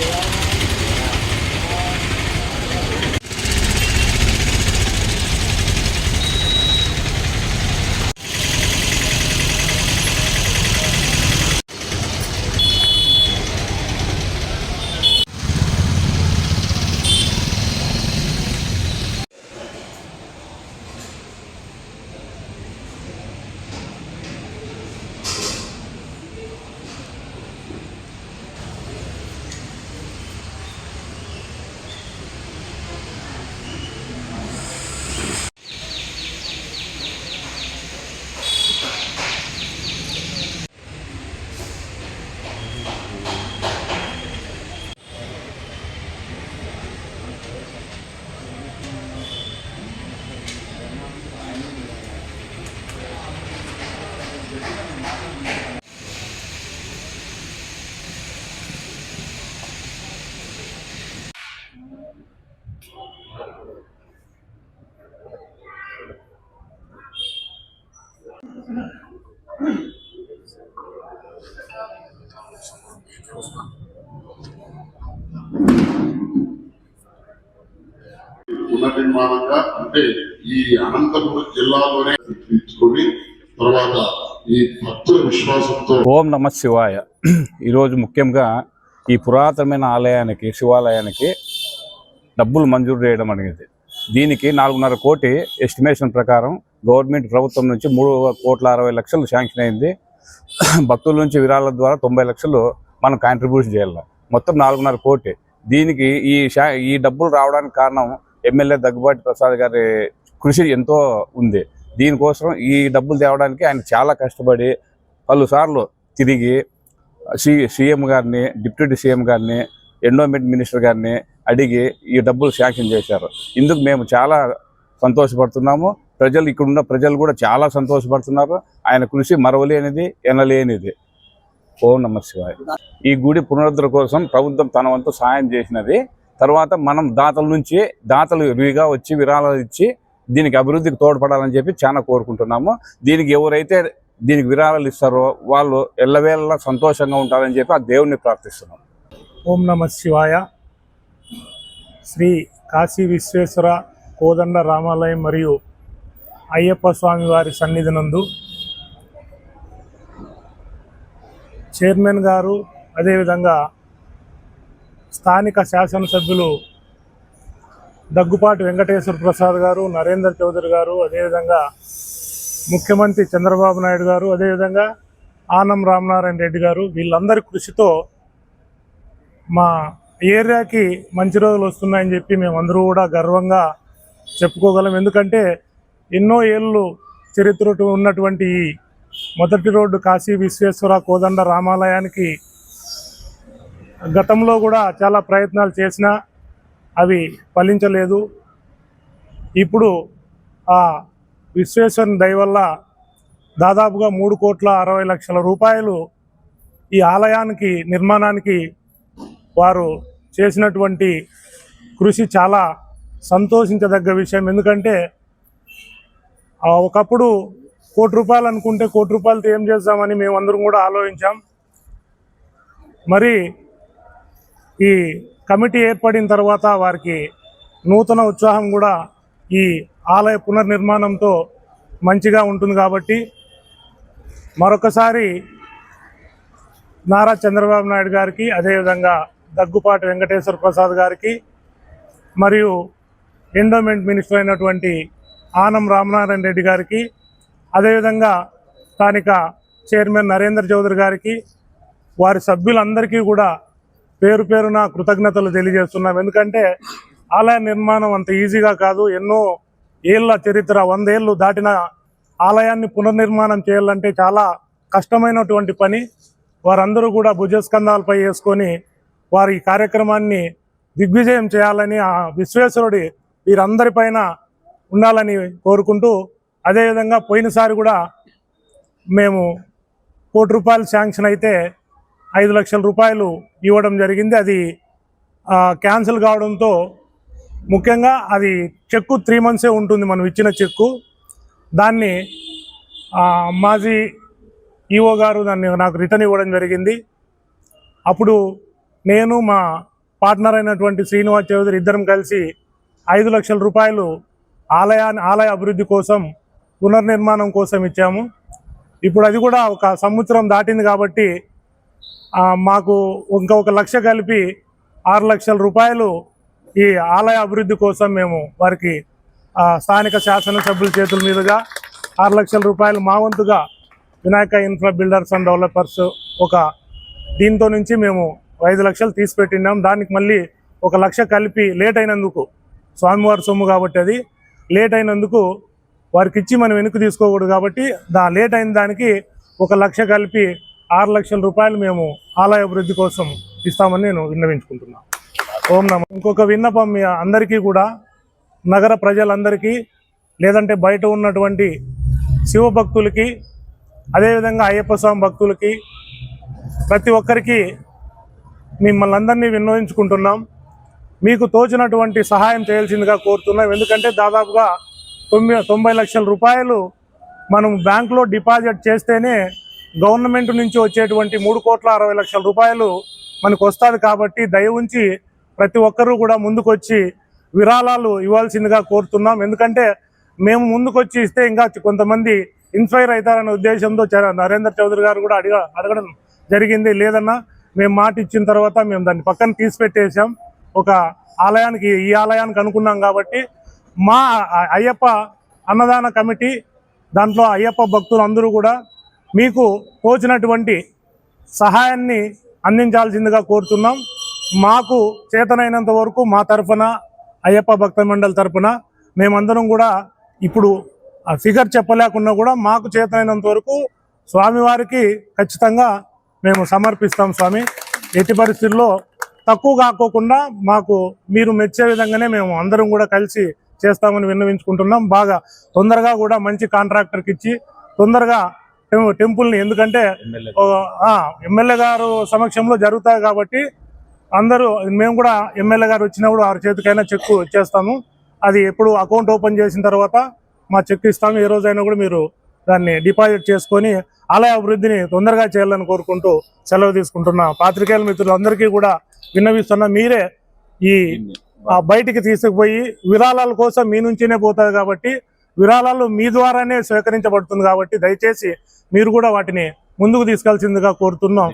Yeah. పునర్నిర్మాణంగా అంటే ఈ అనంతపురం జిల్లాలోనే తీసుకొని తర్వాత ఈ భక్తుల విశ్వాసంతో ఓం నమ శివాయ. ఈరోజు ముఖ్యంగా ఈ పురాతనమైన ఆలయానికి శివాలయానికి డబ్బులు మంజూరు చేయడం అనేది దీనికి నాలుగున్నర కోటి ఎస్టిమేషన్ ప్రకారం గవర్నమెంట్ ప్రభుత్వం నుంచి మూడు కోట్ల అరవై లక్షలు శాంక్షన్ అయింది. భక్తుల నుంచి విరాళాల ద్వారా తొంభై లక్షలు మనం కాంట్రిబ్యూషన్ చేయాలి మొత్తం నాలుగున్నర కోటి దీనికి ఈ శా ఈ డబ్బులు రావడానికి కారణం ఎమ్మెల్యే దగ్గుబాటి ప్రసాద్ గారి కృషి ఎంతో ఉంది. దీనికోసం ఈ డబ్బులు తేవడానికి ఆయన చాలా కష్టపడి పలుసార్లు తిరిగి సి సీఎం గారిని డిప్యూటీ సీఎం గారిని ఎండోమెంట్ మినిస్టర్ గారిని అడిగి ఈ డబ్బులు శాంక్షన్ చేశారు. ఇందుకు మేము చాలా సంతోషపడుతున్నాము. ప్రజలు ఇక్కడున్న ప్రజలు కూడా చాలా సంతోషపడుతున్నారు. ఆయన కృషి మరవలేనిది ఎనలేనిది. ఓం నమ శివాయ. ఈ గుడి పునరుద్ధరణ కోసం ప్రభుత్వం తన వంతు సాయం చేసినది. తర్వాత మనం దాతల నుంచి దాతలు విరిగా వచ్చి విరాళాలు ఇచ్చి దీనికి అభివృద్ధికి తోడ్పడాలని చెప్పి చాలా కోరుకుంటున్నాము. దీనికి ఎవరైతే దీనికి విరాళాలు ఇస్తారో వాళ్ళు ఎల్లవేళలా సంతోషంగా ఉంటారని చెప్పి ఆ దేవుణ్ణి ప్రార్థిస్తున్నాం ఓం నమ శివాయ. శ్రీ కాశీ విశ్వేశ్వర కోదండ రామాలయం మరియు అయ్యప్ప స్వామి వారి సన్నిధి చైర్మన్ గారు అదేవిధంగా స్థానిక శాసనసభ్యులు దగ్గుపాటి వెంకటేశ్వర ప్రసాద్ గారు నరేందర్ చౌదరి గారు అదేవిధంగా ముఖ్యమంత్రి చంద్రబాబు నాయుడు గారు అదేవిధంగా ఆనం రామనారాయణ రెడ్డి గారు వీళ్ళందరి కృషితో మా ఏరియాకి మంచి రోజులు వస్తున్నాయని చెప్పి మేమందరూ కూడా గర్వంగా చెప్పుకోగలం. ఎందుకంటే ఎన్నో ఏళ్ళు చరిత్ర ఉన్నటువంటి ఈ మొదటి రోడ్డు కాశీ విశ్వేశ్వర కోదండ రామాలయానికి గతంలో కూడా చాలా ప్రయత్నాలు చేసినా అవి ఫలించలేదు. ఇప్పుడు ఆ విశ్వేశ్వరుని దయ వల్ల దాదాపుగా మూడు కోట్ల అరవై లక్షల రూపాయలు ఈ ఆలయానికి నిర్మాణానికి వారు చేసినటువంటి కృషి చాలా సంతోషించదగ్గ విషయం. ఎందుకంటే ఒకప్పుడు కోటి రూపాయలు అనుకుంటే కోటి రూపాయలతో ఏం చేద్దామని మేము కూడా ఆలోచించాం. మరి ఈ కమిటీ ఏర్పడిన తర్వాత వారికి నూతన ఉత్సాహం కూడా ఈ ఆలయ పునర్నిర్మాణంతో మంచిగా ఉంటుంది కాబట్టి మరొకసారి నారా చంద్రబాబు నాయుడు గారికి అదేవిధంగా దగ్గుపాటి వెంకటేశ్వర ప్రసాద్ గారికి మరియు ఎండోమెంట్ మినిస్టర్ అయినటువంటి ఆనం రామనారాయణ రెడ్డి గారికి అదేవిధంగా స్థానిక చైర్మన్ నరేంద్ర చౌదరి గారికి వారి సభ్యులందరికీ కూడా పేరు పేరున కృతజ్ఞతలు తెలియజేస్తున్నాం. ఎందుకంటే ఆలయ నిర్మాణం అంత ఈజీగా కాదు. ఎన్నో ఏళ్ళ చరిత్ర వందేళ్ళు దాటిన ఆలయాన్ని పునర్నిర్మాణం చేయాలంటే చాలా కష్టమైనటువంటి పని. వారందరూ కూడా భుజస్కంధాలపై వేసుకొని వారి కార్యక్రమాన్ని దిగ్విజయం చేయాలని ఆ విశ్వేశ్వరుడి వీరందరిపైన ఉండాలని కోరుకుంటూ అదేవిధంగా పోయినసారి కూడా మేము కోటి రూపాయలు శాంక్షన్ అయితే ఐదు లక్షల రూపాయలు ఇవ్వడం జరిగింది. అది క్యాన్సిల్ కావడంతో ముఖ్యంగా అది చెక్కు త్రీ మంత్సే ఉంటుంది మనం ఇచ్చిన చెక్కు. దాన్ని మాజీ ఈఓ గారు దాన్ని నాకు రిటర్న్ ఇవ్వడం జరిగింది. అప్పుడు నేను మా పార్ట్నర్ అయినటువంటి శ్రీనివాస్ చౌదరి ఇద్దరం కలిసి ఐదు లక్షల రూపాయలు ఆలయాన్ని ఆలయ అభివృద్ధి కోసం పునర్నిర్మాణం కోసం ఇచ్చాము. ఇప్పుడు అది కూడా ఒక సంవత్సరం దాటింది కాబట్టి మాకు ఇంకా ఒక లక్ష కలిపి ఆరు లక్షల రూపాయలు ఈ ఆలయ అభివృద్ధి కోసం మేము వారికి స్థానిక స్థానిక శాసనసభ్యుల చేతుల మీదుగా ఆరు లక్షల రూపాయలు మా వంతుగా Vinayaka infra builders and developers ఒక దీంతో నుంచి మేము ఐదు లక్షలు తీసిపెట్టినాం. దానికి మళ్ళీ ఒక లక్ష కలిపి లేట్ అయినందుకు స్వామివారి సొమ్ము కాబట్టి అది లేట్ అయినందుకు వారికి ఇచ్చి మనం వెనుక తీసుకోకూడదు కాబట్టి దా లేట్ అయిన దానికి ఒక లక్ష కలిపి ఆరు లక్షల రూపాయలు మేము ఆలయ అభివృద్ధి కోసం ఇస్తామని నేను విన్నవించుకుంటున్నాను ఓం నమ. ఇంకొక విన్నపం మీ అందరికీ కూడా నగర ప్రజలందరికీ లేదంటే బయట ఉన్నటువంటి శివ భక్తులకి అదేవిధంగా అయ్యప్ప స్వామి భక్తులకి ప్రతి ఒక్కరికి మిమ్మల్ని అందరినీ విన్నవించుకుంటున్నాం. మీకు తోచినటువంటి సహాయం చేయాల్సిందిగా కోరుతున్నాం. ఎందుకంటే దాదాపుగా తొమ్మిది తొంభై లక్షల రూపాయలు మనం బ్యాంకులో డిపాజిట్ చేస్తేనే గవర్నమెంట్ నుంచి వచ్చేటువంటి మూడు కోట్ల అరవై లక్షల రూపాయలు మనకు వస్తుంది కాబట్టి దయ ఉంచి ప్రతి ఒక్కరూ కూడా ముందుకొచ్చి విరాళాలు ఇవ్వాల్సిందిగా కోరుతున్నాం. ఎందుకంటే మేము ముందుకొచ్చి ఇస్తే ఇంకా కొంతమంది ఇన్స్పైర్ అవుతారనే ఉద్దేశంతో చ- నరేంద్ర చౌదరి గారు కూడా అడిగ అడగడం జరిగింది. లేదన్నా మేము మాట ఇచ్చిన తర్వాత మేము దాన్ని పక్కన తీసిపెట్టేసాం ఒక ఆలయానికి ఈ ఆలయానికి అనుకున్నాం కాబట్టి మా అయ్యప్ప అన్నదాన కమిటీ దాంట్లో అయ్యప్ప భక్తులు అందరూ కూడా మీకు తోచినటువంటి సహాయాన్ని అందించాల్సిందిగా కోరుతున్నాం. మాకు చేతనైనంత వరకు మా తరఫున అయ్యప్ప భక్త మండలి తరఫున మేమందరం కూడా ఇప్పుడు ఆ ఫిగర్ చెప్పలేకున్నా కూడా మాకు చేతనైనంత వరకు స్వామివారికి ఖచ్చితంగా మేము సమర్పిస్తాం స్వామి. ఎట్టి పరిస్థితుల్లో తక్కువ కాకోకుండా మాకు మీరు మెచ్చే విధంగానే మేము అందరం కూడా కలిసి చేస్తామని విన్నవించుకుంటున్నాం. బాగా తొందరగా కూడా మంచి కాంట్రాక్టర్కి ఇచ్చి తొందరగా టెంపుల్ని ఎందుకంటే ఎమ్మెల్యే గారు సమక్షంలో జరుగుతాయి కాబట్టి అందరూ మేము కూడా ఎమ్మెల్యే గారు వచ్చినప్పుడు వారి చేతికైనా చెక్కు ఇచ్చేస్తాము అది ఎప్పుడు అకౌంట్ ఓపెన్ చేసిన తర్వాత మా చెక్ ఇస్తాము. ఏ రోజైనా కూడా మీరు దాన్ని డిపాజిట్ చేసుకొని ఆలయ అభివృద్ధిని తొందరగా చేయాలని కోరుకుంటూ సెలవు తీసుకుంటున్నా పాత్రికేయుల మిత్రులందరికీ కూడా విన్నవిస్తున్నా మీరే ఈ బయటికి తీసుకుపోయి విరాళాల కోసం మీ నుంచినే పోతుంది కాబట్టి విరాళాలు మీ ద్వారానే స్వీకరించబడుతుంది కాబట్టి దయచేసి మీరు కూడా వాటిని ముందుకు తీసుకెళ్సిందిగా కోరుతున్నాం.